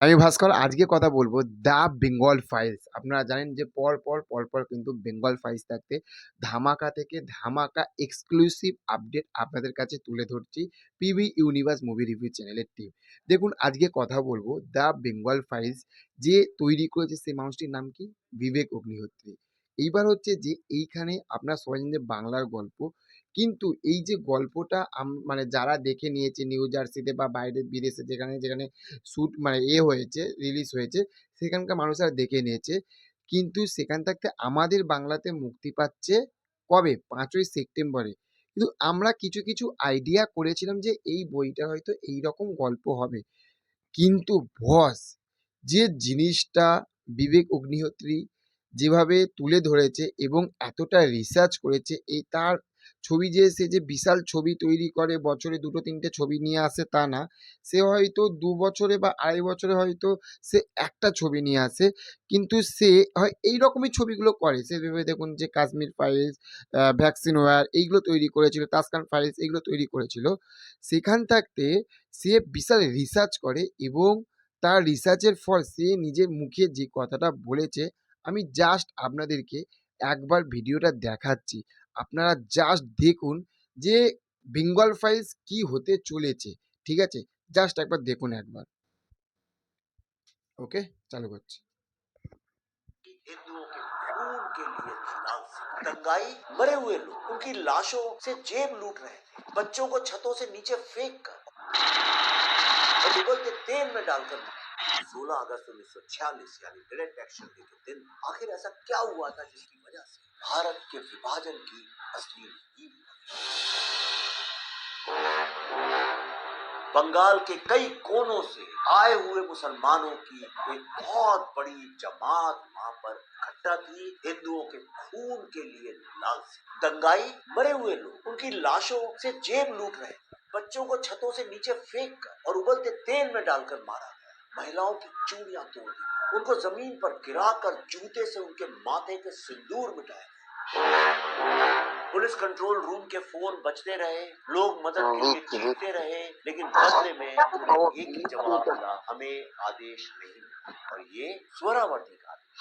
আমি ভাস্কর, আজকে কথা বলব দ্য বেঙ্গল ফাইলস। আপনারা জানেন যে পর পর পর পর কিন্তু বেঙ্গল ফাইলস থাকতে ধামাকা থেকে ধামাকা এক্সক্লুসিভ আপডেট আপনাদের কাছে তুলে ধরছি পিবি ইউনিভার্স মুভি রিভিউ চ্যানেলের টিম দেখুন, আজকে কথা বলব দ্য বেঙ্গল ফাইলস যে তৈরি করেছে সেই মানুষটির নাম কি? বিবেক অগ্নিহোত্রী। এইবার হচ্ছে যে এইখানে আপনার সবাই যে বাংলার গল্প কিন্তু এই যে গল্পটা মানে যারা দেখে নিয়েছে নিউ জার্সিতে বা বাইরে বিদেশে যেখানে যেখানে শ্যুট মানে এ হয়েছে রিলিজ হয়েছে, সেখানকার মানুষেরা দেখে নিয়েছে। কিন্তু সেখান থাকতে আমাদের বাংলাতে মুক্তি পাচ্ছে কবে? পাঁচই সেপ্টেম্বরে। কিন্তু আমরা কিছু কিছু আইডিয়া করেছিলাম যে এই বইটা হয়তো এই রকম গল্প হবে। কিন্তু ভস যে জিনিসটা বিবেক অগ্নিহোত্রী যেভাবে তুলে ধরেছে এবং এতটা রিসার্চ করেছে এই তার ছবি যে, সে যে বিশাল ছবি তৈরি করে, বছরে দুটো, তিনটে ছবি নিয়ে আসে তা না। সে হয়তো দু বছরে বা আড়াই বছরে হয়তো সে একটা ছবি নিয়ে আসে, কিন্তু সে হয় এই রকমই ছবিগুলো করে। সে ভেবে দেখুন যে কাশ্মীর ফাইলস ভ্যাকসিন ওয়ার এইগুলো তৈরি করেছিল তাসকান ফাইলস এইগুলো তৈরি করেছিল। সেখান থাকতে সে বিশাল রিসার্চ করে এবং তার রিসার্চের ফল সে নিজের মুখে যে কথাটা বলেছে, আমি জাস্ট আপনাদেরকে একবার ভিডিওটা দেখাচ্ছি। আপনারা জাস্ট দেখুন যে বেঙ্গল ফাইলস কি হতে চলেছে ঠিক আছে জাস্ট একবার দেখুন একবার ওকে চালু করছি हिंदुओं के खून के लिए लालच दंगाई मरे हुए लोग उनकी लाशों से जेब लूट रहे थे बच्चों को छतों से नीचे फेंक कर और उबलते तेल में डालकर 16 अगस्त उन्नीस सौ छियालीस, यानी डायरेक्ट एक्शन डे के दिन, आखिर ऐसा क्या हुआ था जिसकी वजह से भारत के विभाजन की असली बंगाल के कई कोनों से आए हुए मुसलमानों की एक बहुत बड़ी जमात वहाँ पर इकट्ठा थी हिंदुओं के खून के लिए दंगाई, मरे हुए लोग, उनकी लाशों से जेब लूट रहे बच्चों को छतों से नीचे फेंक कर और उबलते तेल में डालकर मारा। महिलाओं की चूड़ियाँ तोड़ दी उनको ज़मीन पर गिरा कर जूते से उनके माथे के सिंदूर मिटाए। पुलिस कंट्रोल रूम के फ़ोन बजते रहे लोग मदद के लिए चीखते रहे लेकिन बदले में एक ही जवाब मिला हमें आदेश नहीं और ये स्वरावर्ती का आदेश।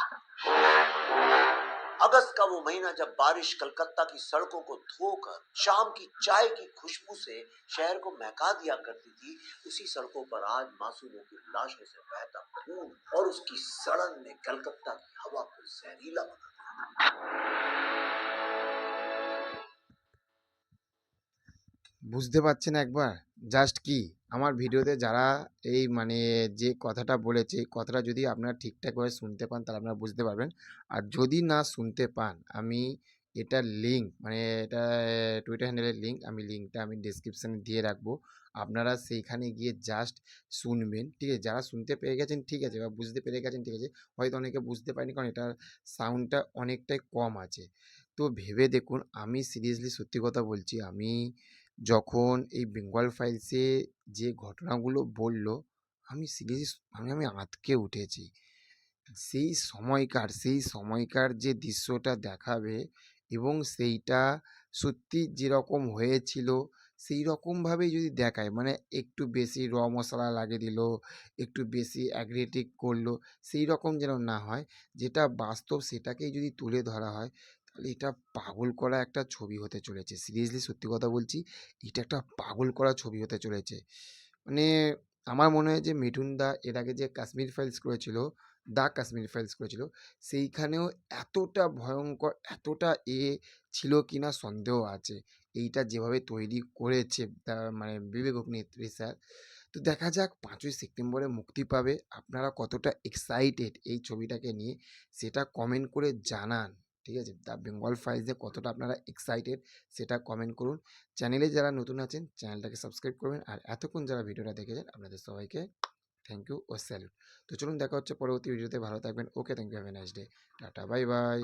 अगस्त का वो महीना जब बारिश कलकत्ता की सड़कों को धोकर शाम की चाय की खुशबू से शहर को महका दिया करती थी उसी सड़कों पर आज मासूमों की लाशों से बहता खून और उसकी सड़न ने कलकत्ता की हवा को जहरीला बना दिया বুঝতে পারছেন একবার জাস্ট কি আমার ভিডিওতে যারা এই মানে যে কথাটা বলেছে কথাটা যদি আপনারা ঠিকঠাকভাবে শুনতে পান, তাহলে আপনারা বুঝতে পারবেন। আর যদি না শুনতে পান, আমি এটা লিঙ্ক মানে এটা টুইটার হ্যান্ডেলের লিঙ্ক আমি লিঙ্কটা আমি ডিসক্রিপশানে দিয়ে রাখব। আপনারা সেইখানে গিয়ে জাস্ট শুনবেন, ঠিক আছে? যারা শুনতে পেরে গেছেন, ঠিক আছে, বা বুঝতে পেরে গেছেন, ঠিক আছে, হয়তো অনেকে বুঝতে পারেনি, কারণ এটার সাউন্ডটা অনেকটাই কম আছে। তো ভেবে দেখুন, আমি সিরিয়াসলি সত্যি কথা বলছি, আমি যখন এই বেঙ্গল ফাইলসে যে ঘটনাগুলো বলল, আমি সিরিয়াসলি আমি আমি আঁতকে উঠেছি। সেই সময়কার সেই সময়কার যে দৃশ্যটা দেখাবে এবং সেইটা সত্যি যেরকম হয়েছিল, সেই রকমভাবেই যদি দেখায় মানে একটু বেশি র মশলা লাগিয়ে দিল, একটু বেশি অ্যাগ্রেটিক করল, সেই রকম যেন না হয়, যেটা বাস্তব সেটাকেই যদি তুলে ধরা হয় এটা পাগল করা একটা ছবি হতে চলেছে। সিরিয়াসলি সত্যি কথা বলছি, এটা একটা পাগল করা ছবি হতে চলেছে। মানে আমার মনে হয় যে মিঠুন দা এর আগে যে কাশ্মীর ফাইলস করেছিল, দা কাশ্মীর ফাইলস করেছিল, সেইখানেও এতটা ভয়ঙ্কর, এতটা এ ছিল কি না সন্দেহ আছে। এইটা যেভাবে তৈরি করেছে মানে বিবেক অগ্নিহোত্রী স্যার তো দেখা যাক পাঁচই সেপ্টেম্বরে মুক্তি পাবে। আপনারা কতটা এক্সাইটেড এই ছবিটাকে নিয়ে, সেটা কমেন্ট করে জানান। ঠিক আছে? দ্য বেঙ্গল ফ্রাইজে কতটা আপনারা এক্সাইটেড সেটা কমেন্ট করুন। চ্যানেলে যারা নতুন আছেন চ্যানেলটাকে সাবস্ক্রাইব করবেন আর এতক্ষণ যারা ভিডিওটা দেখেছেন, আপনাদের সবাইকে থ্যাংক ইউ ও স্যালুট তো চলুন দেখা হচ্ছে পরবর্তী ভিডিওতে ভালো থাকবেন। Okay thank you have a nice day tata bye bye